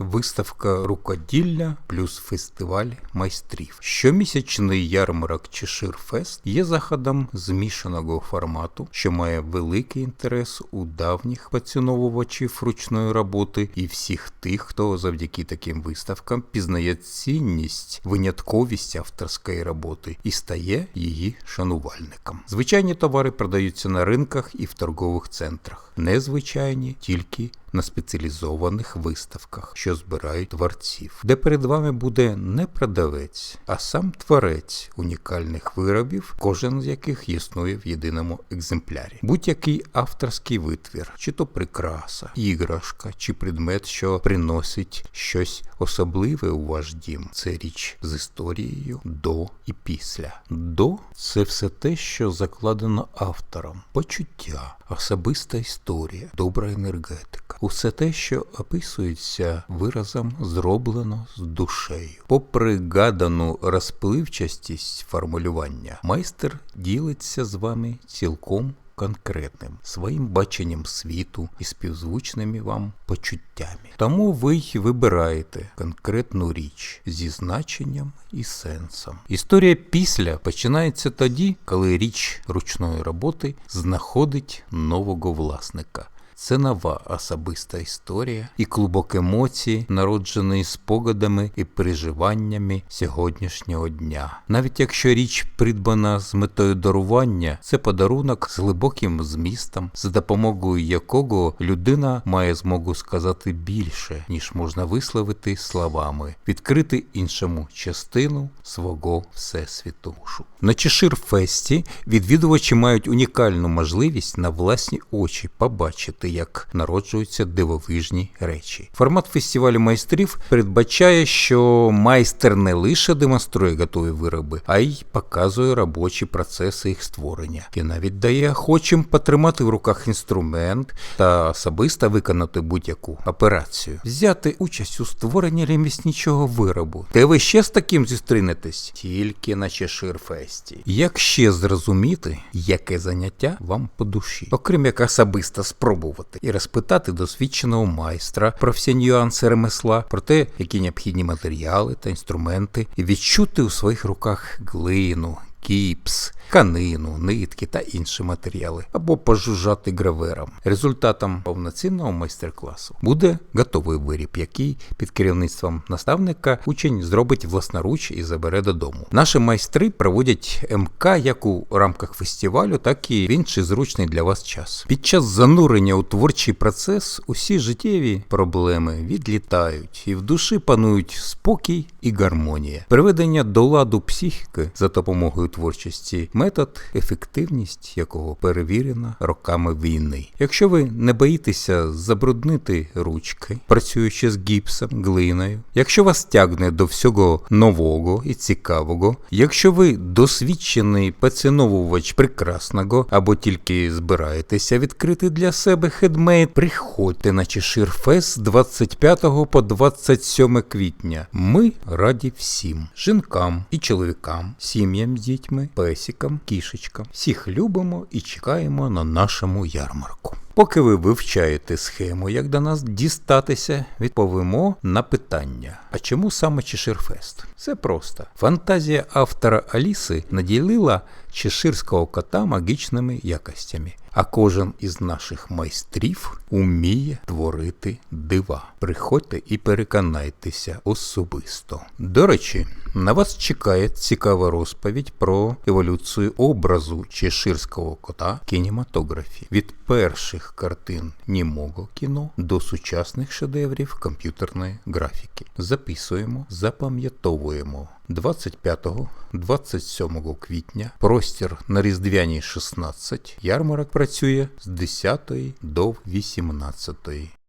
Виставка рукоділля плюс фестиваль майстрів. Щомісячний ярмарок Чеширфест є заходом змішаного формату, що має великий інтерес у давніх поціновувачів ручної роботи і всіх тих, хто завдяки таким виставкам пізнає цінність, винятковість авторської роботи і стає її шанувальником. Звичайні товари продаються на ринках і в торгових центрах, незвичайні тільки на спеціалізованих виставках, що збирають творців, де перед вами буде не продавець, а сам творець унікальних виробів, кожен з яких існує в єдиному екземплярі. Будь-який авторський витвір, чи то прикраса, іграшка, чи предмет, що приносить щось особливе у ваш дім. Це річ з історією до і після. До це все те, що закладено автором, почуття, особиста історія, добра енергетика. Усе те, що описується виразом зроблено з душею. Попри гадану розпливчастість формулювання, майстер ділиться з вами цілком конкретним своїм баченням світу і співзвучними вам почуттями. Тому ви й вибираєте конкретну річ зі значенням і сенсом. Історія після починається тоді, коли річ ручної роботи знаходить нового власника. Це нова особиста історія і клубок емоцій, народжений спогадами і переживаннями сьогоднішнього дня. Навіть якщо річ придбана з метою дарування, це подарунок з глибоким змістом, за допомогою якого людина має змогу сказати більше, ніж можна висловити словами, відкрити іншому частину свого всесвіту. На Чешир-фесті відвідувачі мають унікальну можливість на власні очі побачити, як народжуються дивовижні речі. Формат фестивалю майстрів передбачає, що майстер не лише демонструє готові вироби, а й показує робочі процеси їх створення, і навіть дає охочим потримати в руках інструмент та особисто виконати будь-яку операцію, взяти участь у створенні ремісничого виробу. Де ви ще з таким зустрінетесь? Тільки на Чешир-фесті. Як ще зрозуміти, яке заняття вам по душі, окрім як особисто спробувати і розпитати досвідченого майстра про всі нюанси ремесла, про те, які необхідні матеріали та інструменти, і відчути у своїх руках глину. Кіпс, тканину, нитки та інші матеріали, або пожужжати гравером. Результатом повноцінного майстер-класу буде готовий виріб, який під керівництвом наставника учень зробить власноруч і забере додому. Наші майстри проводять МК як у рамках фестивалю, так і в інший зручний для вас час. Під час занурення у творчий процес усі життєві проблеми відлітають, і в душі панують спокій і гармонія. Приведення до ладу психіки за допомогою творчості метод, ефективність якого перевірена роками війни. Якщо ви не боїтеся забруднити ручки, працюючи з гіпсом, глиною, якщо вас тягне до всього нового і цікавого, якщо ви досвідчений поціновувач прекрасного або тільки збираєтеся відкрити для себе хедмейд, приходьте на Чешир Фест з 25 по 27 квітня. Ми раді всім жінкам і чоловікам, сім'ям з дітьми, песикам, кішечкам. Всіх любимо і чекаємо на нашому ярмарку. Поки ви вивчаєте схему, як до нас дістатися, відповімо на питання: а чому саме Чеширфест? Все просто. Фантазія автора Аліси наділила чеширського кота магічними якостями. А кожен із наших майстрів уміє творити дива. Приходьте і переконайтеся особисто. До речі, на вас чекає цікава розповідь про еволюцію образу чеширського кота в кінематографі від перших картин німого кіно до сучасних шедеврів комп'ютерної графіки. Записуємо, запам'ятовуємо. 25-27 квітня простір на Різдвяній 16 ярмарок працює з 10 до 18. 17